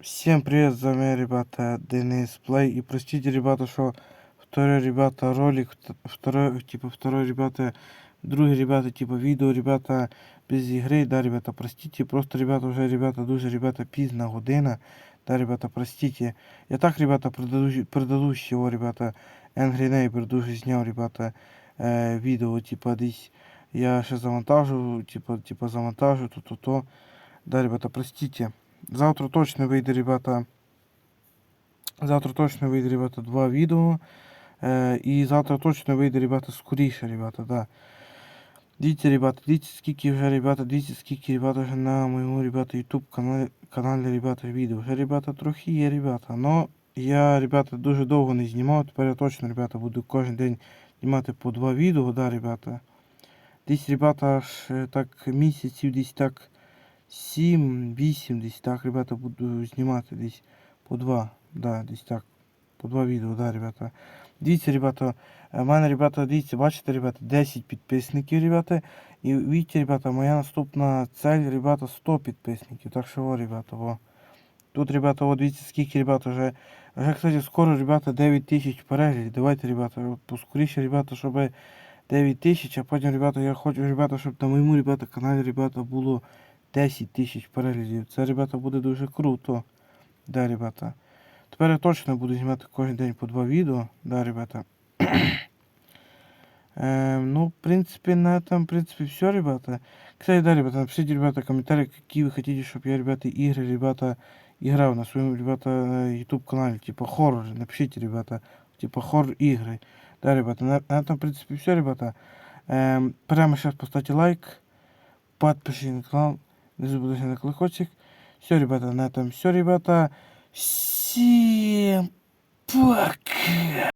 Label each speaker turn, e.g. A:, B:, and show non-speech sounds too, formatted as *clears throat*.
A: Всем привет, с вами, ребята, Денис Плей. И простите, ребята, что второй, ребята, ролик, вт- второй, типа, второй, ребята, другий, ребята, типа, видео, ребята, без игры, да, ребята, простите. Просто, ребята, уже, ребята, дуже, ребята, пізна година. Да, ребята, простите. Я так, ребята, предыдущ- предыдущего, ребята, Angry Neighbor дуже зняв, ребята, е, відео, типа, десь я ще завантажу, типа, типа, завантажу, то-то-то. Да, ребята, простите. Завтра точно вийде, ребята. Завтра точно вийде, ребята, два відео. Е, і завтра точно вийде, ребята, скоріше, ребята, да. Дивіться, ребята, дивіться, скільки вже, ребята, дивіться, скільки, ребята, вже на моєму, ребята, YouTube каналі, каналі, ребята, відео. Вже, ребята, трохи є, ребята. Но я, ребята, дуже довго не знімав. Тепер я точно, ребята, буду кожен день знімати по два відео, да, ребята. Десь, ребята, аж е, так місяців, десь так 7-8, десь так, ребята, буду знімати десь по два. Да, десь так. По два відео, да, ребята. Дивіться, ребята, у мене, ребята, дивіться, бачите, ребята, 10 підписників, ребята. І видите, ребята, моя наступна цель, ребята, 100 підписників. Так що, ребята, о. Тут, ребята, от дивіться, скільки, ребята, вже, вже, кстати, скоро, ребята, 9 тисяч переглядів. Давайте, ребята, поскоріше, ребята, щоб 9 тисяч, а потім, ребята, я хочу, ребята, щоб на моєму, ребята, каналі, ребята, було 10 тисяч переглядів. Це, ребята, буде дуже круто. Да, ребята. Тепер я точно буду знімати кожен день по два відео. Да, ребята. *clears throat* Эм, ну, в принципе, на этом, в принципе, все, ребята. Кстати, да, ребята, напишите, ребята, комментарии, какие вы хотите, чтобы я, ребята, игры, ребята, играл на своем, ребята, YouTube канале, типа хоррор. Напишите, ребята, типа хоррор игры. Да, ребята, на, на этом, в принципе, все, ребята. Эм, прямо сейчас поставьте лайк, подпишитесь на канал, не забудьте на колокольчик. Все, ребята, на этом все, ребята. Всем пока!